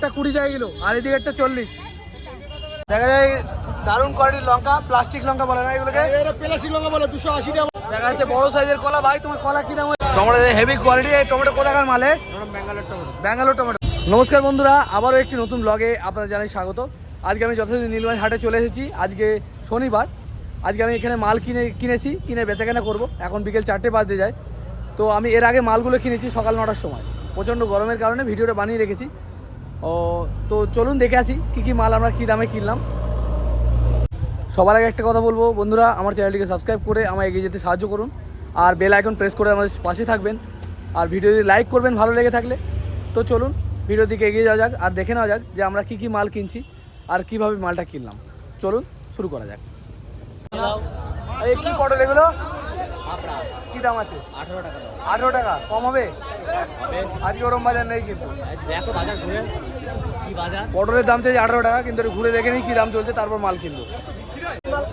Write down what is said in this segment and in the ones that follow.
একটা কুড়ি টাকা কিলো আর এদিকে একটা চল্লিশ। দেখা যায় দারুণ কোয়ালিটির লঙ্কা প্লাস্টিক লঙ্কা বলে না এগুলোকে? প্লাস্টিক লঙ্কা বলে দুশো আশি টাকা দেখা যাচ্ছে বড় সাইজের কলা। ভাই তোমার কলা কি দাম টমেটো হেভি কোয়ালিটি এই টমেটো কোথাকার মালে? ব্যাঙ্গালোর টমেটো। ব্যাঙ্গালোর টমেটো নমস্কার বন্ধুরা আবারও একটি নতুন ব্লগে আপনাদের জানাই স্বাগত। আজকে আমি যথাযথ নীলগঞ্জ হাটে চলে এসেছি। আজকে শনিবার। আজকে আমি এখানে মাল কিনে কিনেছি কিনে বেচাকেনা করব। এখন বিকেল চারটে বাজতে যায়। তো আমি এর আগে মালগুলো কিনেছি সকাল নটার সময়। প্রচণ্ড গরমের কারণে ভিডিওটা বানিয়ে রেখেছি। ও, তো চলুন দেখে আসি কী কী মাল আমরা কী দামে কিনলাম। সবার আগে একটা কথা বলব, বন্ধুরা, আমার চ্যানেলটিকে সাবস্ক্রাইব করে আমায় এগিয়ে যেতে সাহায্য করুন। আর বেল আইকন প্রেস করে আমাদের পাশে থাকবেন। আর ভিডিও যদি লাইক করবেন, ভালো লেগে থাকলে, তো চলুন ভিডিও দিকে এগিয়ে যাওয়া যাক আর দেখে নেওয়া যাক যে আমরা কী কী মাল কিনছি আর কীভাবে মালটা কিনলাম। চলুন শুরু করা যাক। এই কি পটল এগুলো? কি দাম আছে? আঠারো টাকা আঠেরো টাকা। কম হবে? আজকে ওরম বাজার নেই কিন্তু। দেখো বাজার ঘুরে। কি বাজার? পটলের দাম চাইছে আঠারো টাকা কিন্তু ঘুরে দেখে নিই কি দাম চলছে তারপর মাল কিনবো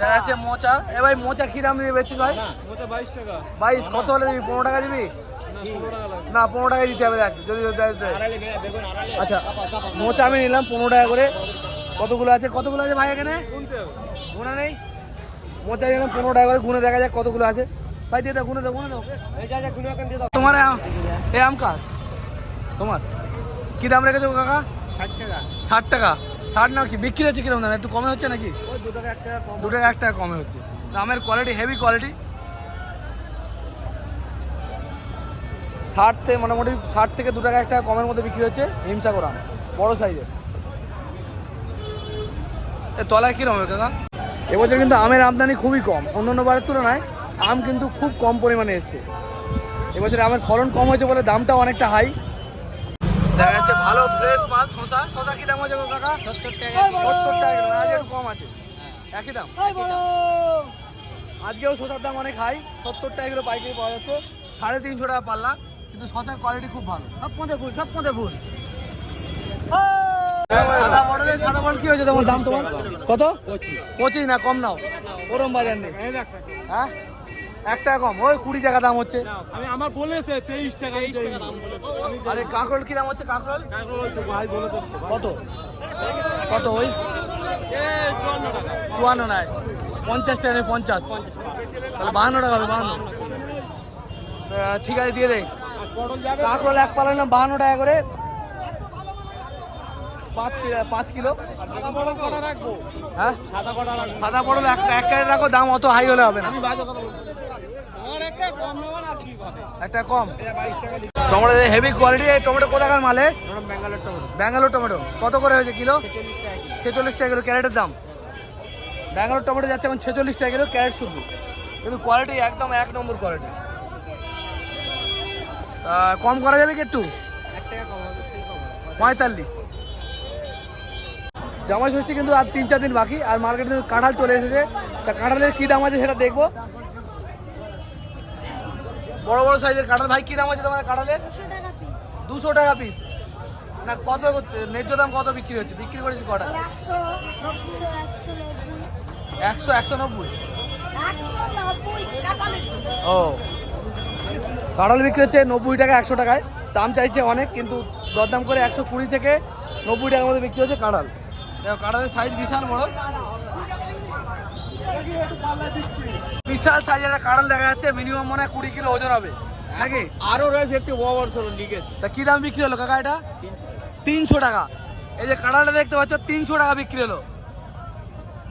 দেখা যাচ্ছে মোচা। এ ভাই মোচা কি দাম দিয়ে বেচছিস ভাই? মোচা বাইশ টাকা। বাইশ কত হলে দিবি? পনেরো টাকা দিবি? না পনেরো টাকা দিতে হবে দেখ। যদি আচ্ছা মোচা আমি নিলাম পনেরো টাকা করে। কতগুলো আছে? কতগুলো আছে ভাই এখানে? কোনতে নেই? মোচা নিলাম পনেরো টাকা করে গুনে দেখা যাক কতগুলো আছে। ভাই দিয়ে দাও গুনে দাও গুনে দাও। তোমার এই আম? কার? তোমার? কি দাম রেখেছো কাকা? ষাট টাকা। ষাট টাকা? ষাট না কি? বিক্রি হচ্ছে কীরকম দাম? একটু কমে হচ্ছে নাকি? দু টাকা এক টাকা কম হচ্ছে। দামের কোয়ালিটি হেভি কোয়ালিটি ষাট থেকে মোটামুটি ষাট থেকে দু টাকা এক টাকা কমের মধ্যে বিক্রি হচ্ছে হিমসাগর আম। বড় সাইজের এ তলায় কীরকম কাকা? এবছর কিন্তু আমের আমদানি খুবই কম অন্য অন্য বারের তুলনায় আম কিন্তু খুব কম পরিমাণে এসছে। এবছর আমের ফলন কম হয়েছে বলে দামটাও অনেকটা হাই। দেখা যাচ্ছে ভালো ফ্রেশ মাল শশা শশা কি দাম হচ্ছে গো কাকা? সত্তর টাকা সত্তর টাকা আজ একটু কম আছে। একই দাম? আজকেও শসার দাম অনেক হাই সত্তর টাকা কিলো পাইকারি পাওয়া যাচ্ছে সাড়ে তিনশো টাকা পাল্লা কিন্তু শসার কোয়ালিটি খুব ভালো। সব পদে ফুল সব পদে ফুল সাদা সাদা কি হয়েছে তোমার দাম তোমার? কত? পঁচিশ না কম নাও। ওরম বাজার নেই। হ্যাঁ? এক টাকা কম। ওই কুড়ি টাকা দাম হচ্ছে। আমি আমার বলেছে তেইশ টাকা আরে কাঁকরোল কি দাম হচ্ছে কাঁকরোল? ভাই বলে কত? কত ওই? চুয়ান্ন পঞ্চাশ টাকা নেই পঞ্চাশ। তাহলে বাহান্ন টাকা হবে বাহান্ন। ঠিক আছে দিয়ে দে। কাঁকরোল এক পালা নিলাম বাহান্ন টাকা করে পাঁচ কিলো পাঁচ কিলো। হ্যাঁ? সাদা পটল এক ক্যারেট রাখো দাম অত হাই হলে হবে না। একটা কম টমেটো হেভি কোয়ালিটি টমেটো কোথাকার মালে ব্যাঙ্গালোর টমেটো। কত করে হয়েছে কিলো? ছেচল্লিশ টাকা কিলো। ক্যারেটের দাম। ব্যাঙ্গালোর টমেটো যাচ্ছে এখন ছেচল্লিশ টাকা কিলো। ক্যারেট শুধু। কিন্তু কোয়ালিটি একদম এক নম্বর কোয়ালিটি কম করা যাবে কি একটু? পঁয়তাল্লিশ। জামাই ষষ্ঠী কিন্তু আর তিন চার দিন বাকি আর মার্কেটে কিন্তু কাঁঠাল চলে এসেছে। তা কাঁঠালের কী দাম আছে সেটা দেখব। বড় বড় সাইজের কাঁঠাল। ভাই কী দাম আছে তোমার কাঁঠালের? দুশো টাকা পিস না কত ন্যায্য দাম কত বিক্রি হচ্ছে? বিক্রি করেছি কটা একশো একশো একশো নব্বই? ও। কাঁঠাল বিক্রি হচ্ছে নব্বই টাকা একশো টাকায়। দাম চাইছে অনেক কিন্তু দরদাম করে একশো কুড়ি থেকে নব্বই টাকার মধ্যে বিক্রি হচ্ছে কাঁঠাল। দেখো সাইজ বিশাল বড়। বিশাল সাইজের একটা কাঁঠাল দেখা যাচ্ছে মিনিমাম মনে হয় কুড়ি কিলো ওজন হবে। নাকি? আরও রয়েছে একটু সরু তা কি দাম বিক্রি হলো কাকা এটা? তিনশো টাকা। এই যে কাঁঠালটা দেখতে পাচ্ছ তিনশো টাকা বিক্রি হলো।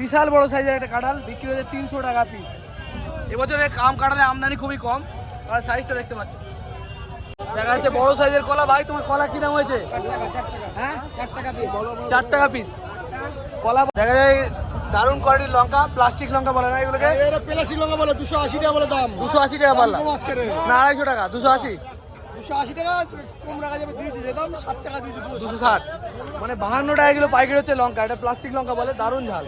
বিশাল বড় সাইজের একটা কাঁঠাল বিক্রি হচ্ছে তিনশো টাকা পিস এবছরে আম কাঁঠালের আমদানি খুবই কম আর সাইজটা দেখতে পাচ্ছ। দেখা যাচ্ছে বড় সাইজের কলা। ভাই তোমার কলা কি দাম হয়েছে? হ্যাঁ? চার টাকা পিস চার টাকা পিস কলা দেখা যায় দারুণ কোয়ালিটির লঙ্কা প্লাস্টিক লঙ্কা বলে না এগুলোকে? এটা প্লাস্টিক লঙ্কা বলে দুশো আশি টাকা বলে দাম। দুশো আশি টাকা পারলাম কম রে না আড়াইশো টাকা দুশো আশি। দুশো আশি টাকা কম রাখা যাবে দিয়েছি যে দাম ষাট টাকা দিয়েছি দুশো দুশো ষাট। মানে বাহান্ন টাকা কিলো পাইকারি হচ্ছে লঙ্কা এটা প্লাস্টিক লঙ্কা বলে দারুণ ঝাল।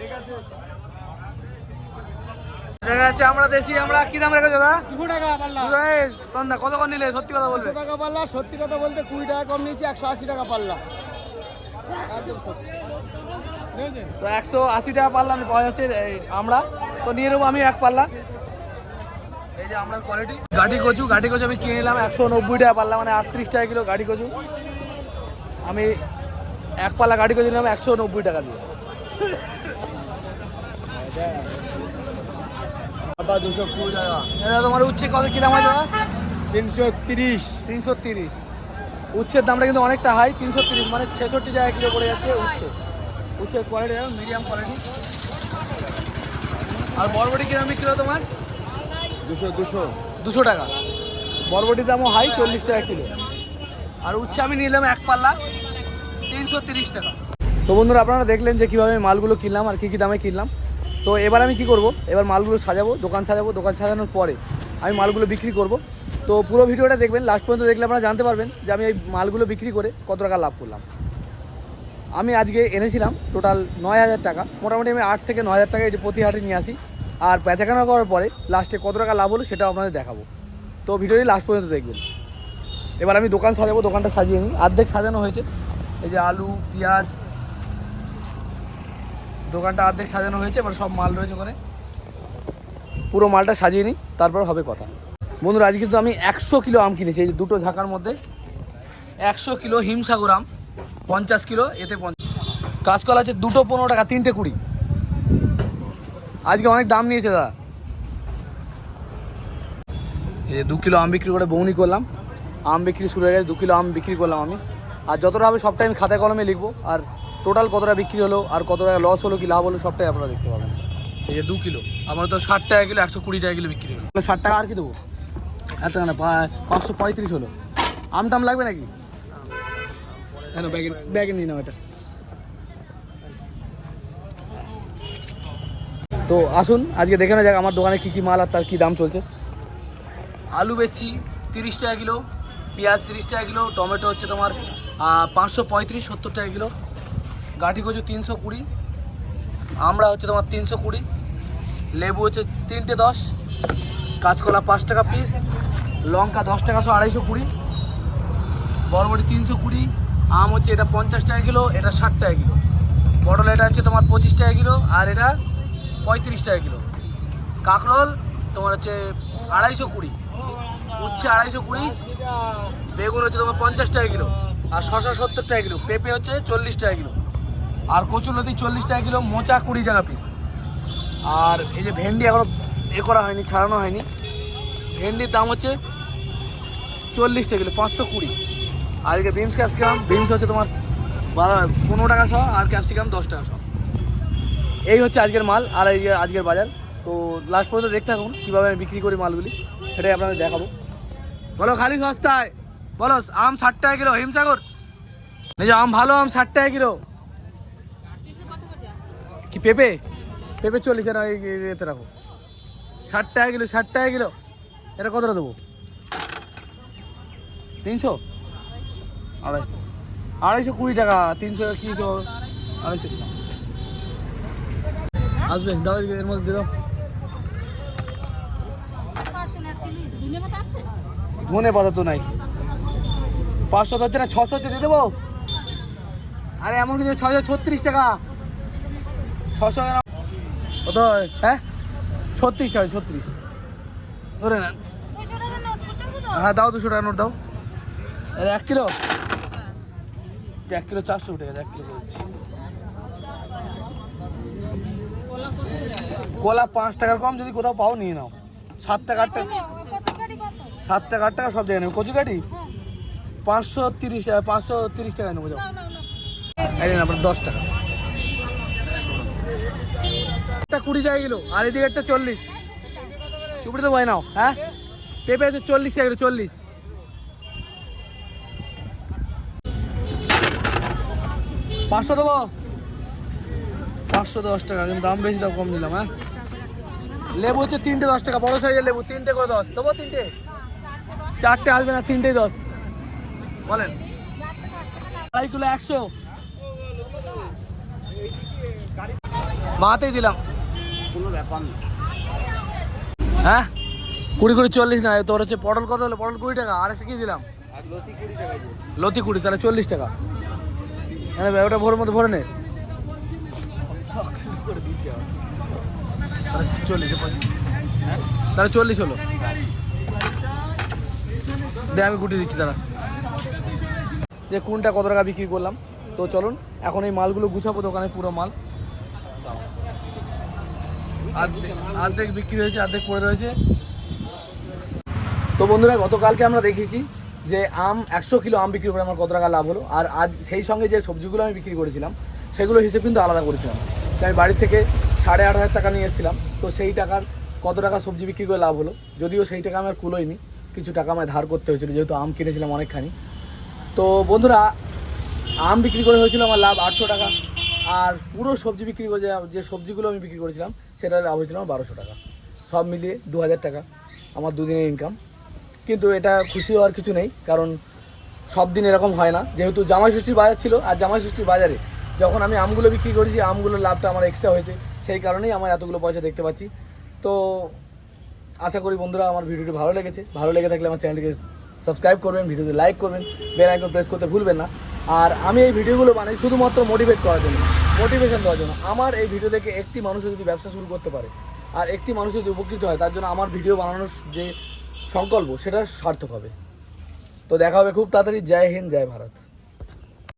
দেখা যাচ্ছে আমরা দেশি আমরা কি দাম রেখেছো দাদা? দুশো টাকা পাল্লা। তন্দা কত করে নিলে? সত্যি কথা বলবে টাকা পাল্লা সত্যি কথা বলতে কুড়ি টাকা কম নিয়েছি একশো আশি টাকা পাল্লা। একদম সত্যি। বুঝেছেন? তো একশো আশি টাকা পাল্লা পাওয়া যাচ্ছে এই আমরা। তো নিয়ে নেব আমি এক পাল্লা। এই যে আমরা কোয়ালিটি গাঠি কচু গাঠি কচু আমি কিনে নিলাম একশো নব্বই টাকা পাল্লা মানে আটত্রিশ টাকা কিলো গাঠি কচু। আমি এক পাল্লা গাড়ি কচু নিলাম একশো নব্বই টাকা দিয়ে। আবার দুশো কুড়ি টাকা। এটা তোমার উচ্ছে কত কি দাম হয় দাদা? তিনশো তিরিশ। তিনশো তিরিশ। উচ্ছের দামটা কিন্তু অনেকটা হাই তিনশো তিরিশ মানে ছেষট্টি টাকা কিলো পড়ে যাচ্ছে উচ্ছে। উচ্ছের কোয়ালিটি মিডিয়াম কোয়ালিটি আর বরবটি কিরম বিক্রি তোমার? দুশো দুশো। দুশো টাকা। বরবটির দামও হাই চল্লিশ টাকা কিলো। আর উচ্ছে আমি নিলাম এক পাল্লা তিনশো তিরিশ টাকা। তো বন্ধুরা আপনারা দেখলেন যে কীভাবে মালগুলো কিনলাম আর কী কী দামে কিনলাম। তো এবার আমি কি করব? এবার মালগুলো সাজাবো দোকান সাজাবো দোকান সাজানোর পরে আমি মালগুলো বিক্রি করব। তো পুরো ভিডিওটা দেখবেন লাস্ট পর্যন্ত দেখলে আপনারা জানতে পারবেন যে আমি এই মালগুলো বিক্রি করে কত টাকা লাভ করলাম। আমি আজকে এনেছিলাম টোটাল নয় হাজার টাকা। মোটামুটি আমি আট থেকে নয় হাজার টাকা এটি প্রতি হাটে নিয়ে আসি। আর বেচাকেনা করার পরে লাস্টে কত টাকা লাভ হলো সেটাও আপনাদের দেখাবো। তো ভিডিওটি লাস্ট পর্যন্ত দেখবেন। এবার আমি দোকান সাজাবো, দোকানটা সাজিয়ে নিই। অর্ধেক সাজানো হয়েছে। এই যে আলু, পেঁয়াজ, দোকানটা অর্ধেক সাজানো হয়েছে। এবার সব মাল রয়েছে ওখানে। পুরো মালটা সাজিয়ে নিই, তারপর হবে কথা। বন্ধুরা আজ কিন্তু আমি একশো কিলো আম কিনেছি। এই দুটো ঝাঁকার মধ্যে একশো কিলো হিমসাগর আম। পঞ্চাশ কিলো, এতে পঞ্চাশ। কাঁচকলা আছে দুটো পনেরো টাকা, তিনটে কুড়ি। আজকে অনেক দাম নিয়েছে দাদা। এই দু কিলো আম বিক্রি করে বৌনি করলাম। আম বিক্রি শুরু হয়ে গেছে, দু কিলো আম বিক্রি করলাম আমি। আর যতটা হবে সবটাই আমি খাতায় কলমে লিখব। আর টোটাল কতটা বিক্রি হলো, আর কত টাকা লস হলো, কি লাভ হলো, সবটাই আপনারা দেখতে পাবেন। এই যে দু কিলো, আমার তো ষাট টাকা কিলো, একশো কুড়ি টাকা কিলো বিক্রি হলো। ষাট টাকা আর কি দেবো? এত টাকা না পাঁচশো পঁয়ত্রিশ হলো। আম টাম লাগবে নাকি? কেন ব্যাগে ব্যাগে নিয়ে নাও এটা। তো আসুন, আজকে দেখে না যাক আমার দোকানে কী কী মাল আর তার কী দাম চলছে। আলু বেচছি তিরিশ টাকা কিলো, পেঁয়াজ তিরিশ টাকা কিলো, টমেটো হচ্ছে তোমার পাঁচশো পঁয়ত্রিশ, সত্তর টাকা কিলো, গাঠি কচু তিনশো কুড়ি আমরা হচ্ছে তোমার তিনশো কুড়ি, লেবু হচ্ছে তিনটে দশ, কাঁচকলা পাঁচ টাকা পিস লঙ্কা দশ টাকা শো আড়াইশো কুড়ি, বরবটি তিনশো কুড়ি আম হচ্ছে এটা পঞ্চাশ টাকা কিলো, এটা ষাট টাকা কিলো। পটল এটা হচ্ছে তোমার পঁচিশ টাকা কিলো, আর এটা পঁয়ত্রিশ টাকা কিলো। কাঁকরোল তোমার হচ্ছে আড়াইশো কুড়ি। উচ্ছে আড়াইশো কুড়ি, বেগুন হচ্ছে তোমার পঞ্চাশ টাকা কিলো, আর শশা সত্তর টাকা কিলো, পেঁপে হচ্ছে চল্লিশ টাকা কিলো। আর কচুলতি চল্লিশ টাকা কিলো, মোচা কুড়ি টাকা পিস আর এই যে ভেন্ডি এখনও এ করা হয়নি, ছাড়ানো হয়নি। ভেন্ডির দাম হচ্ছে চল্লিশ টাকা কিলো, পাঁচশো কুড়ি। এদিকে বিনস ক্যাপসিকাম বিনস হচ্ছে তোমার পনেরো টাকা শ আর ক্যাপসিকাম দশ টাকা শ এই হচ্ছে আজকের মাল, আর এই আজকের বাজার। তো লাস্ট পর্যন্ত দেখতে থাকুন, কীভাবে আমি বিক্রি করি মালগুলি, সেটাই আপনাদের দেখাবো। বলো, খালি সস্তায়। বলো, আম ষাট টাকা কিলো, হিমসাগর? এই যে আম, ভালো আম ষাট টাকা কিলো। কি পেঁপে? পেঁপে চল্লিশ না এতে রাখো। ষাট টাকা কিলো, ষাট টাকা কিলো। এটা কতটা দেবো? তিনশো? আড়াই আড়াইশো কুড়ি টাকা, তিনশো কি আড়াইশো। আসবে, দাও এর মধ্যে দাও। ধনে পাতা তো নাই। পাঁচশো হচ্ছে না, ছশো হচ্ছে, দিয়ে দেবো? আরে, এমন কিছু ছশো ছত্রিশ টাকা। ছশো কত হয়? ছত্রিশ টাকা ছত্রিশ। ধরে নেন হ্যাঁ দাও দুশো টাকা নোট, দাও। এক কিলো? এক কিলো চারশো উঠে গেছে, এক কিলো দিচ্ছি। কলা পাঁচ টাকার কম যদি কোথাও পাও, নিয়ে নাও। সাত টাকা আট টাকা সাত টাকা আট টাকা সব জায়গায় নেবে। কচু কাঠি পাঁচশো তিরিশ পাঁচশো তিরিশ টাকা নেব, যাও। এই আপনার দশ টাকা। একটা কুড়ি টাকা কিলো, আর এদিকে একটা চল্লিশ। চুপড়ি তো ভয় নাও হ্যাঁ? পেঁপে আছে চল্লিশ টাকা চল্লিশ। পাঁচশো দেবো। পাঁচশো দশ টাকা কিন্তু দাম বেশি দাও কম নিলাম হ্যাঁ? লেবু হচ্ছে তিনটে দশ টাকা বড় সাইজের লেবু তিনটে করে দশ। দেবো তিনটে? চারটে আসবে না তিনটেই দশ। বলেন। আড়াই কিলো একশো। মাতেই দিলাম। কোনো ব্যাপার না। হ্যাঁ? কুড়ি কুড়ি চল্লিশ না তোর হচ্ছে পটল কত হলো? পটল কুড়ি টাকা আর একটা কি দিলাম? লতি কুড়ি টাকা লতি কুড়ি তাহলে চল্লিশ টাকা। হ্যাঁ ভাই, ওটা ভোরের মধ্যে ভরে নে। তাহলে চল্লিশ হলো। দে আমি গুটি দিচ্ছি দাঁড়া। যে কোনটা কত টাকা বিক্রি করলাম তো চলুন এখন এই মালগুলো গুছাবো দোকানে পুরো মাল। অর্ধেক বিক্রি হয়েছে অর্ধেক পড়ে রয়েছে। তো বন্ধুরা গতকালকে আমরা দেখেছি যে আম একশো কিলো আম বিক্রি করে আমার কত টাকা লাভ হলো? আর আজ সেই সঙ্গে যে সবজিগুলো আমি বিক্রি করেছিলাম সেগুলো হিসেব কিন্তু আলাদা করেছিলাম। তো আমি বাড়ির থেকে সাড়ে আট হাজার টাকা নিয়ে এসেছিলাম, তো সেই টাকার কত টাকা সবজি বিক্রি করে লাভ হলো? যদিও সেই টাকা আমার কুলোয়নি কিছু টাকা আমায় ধার করতে হয়েছিল, যেহেতু আম কিনেছিলাম অনেকখানি। তো বন্ধুরা, আম বিক্রি করে হয়েছিল আমার লাভ আটশো টাকা, আর পুরো সবজি বিক্রি করে যে- সবজিগুলো আমি বিক্রি করেছিলাম সেটা লাভ হয়েছিল আমার বারোশো টাকা। সব মিলিয়ে দু হাজার টাকা, আমার দুদিনের ইনকাম কিন্তু এটা খুশি হওয়ার কিছু নেই, কারণ সব দিন এরকম হয় না। যেহেতু জামাই ষষ্ঠীর বাজার ছিল, আর জামাই ষষ্ঠীর বাজারে যখন আমি আমগুলো বিক্রি করেছি, আমগুলোর লাভটা আমার এক্সট্রা হয়েছে, সেই কারণেই আমার এতগুলো পয়সা দেখতে পাচ্ছি। তো আশা করি বন্ধুরা আমার ভিডিওটি ভালো লেগেছে। ভালো লেগে থাকলে আমার চ্যানেলটিকে সাবস্ক্রাইব করবেন, ভিডিওতে লাইক করবেন বেল আইকন প্রেস করতে ভুলবেন না। আর আমি এই ভিডিওগুলো বানাই শুধুমাত্র মোটিভেট করার জন্য মোটিভেশন দেওয়ার জন্য। আমার এই ভিডিও দেখে একটি মানুষও যদি ব্যবসা শুরু করতে পারে, আর একটি মানুষ যদি উপকৃত হয়, তার জন্য আমার ভিডিও বানানোর যে সংকল্প সেটা সার্থক হবে। তো দেখা হবে খুব তাড়াতাড়ি। জয় হিন্দ জয় ভারত।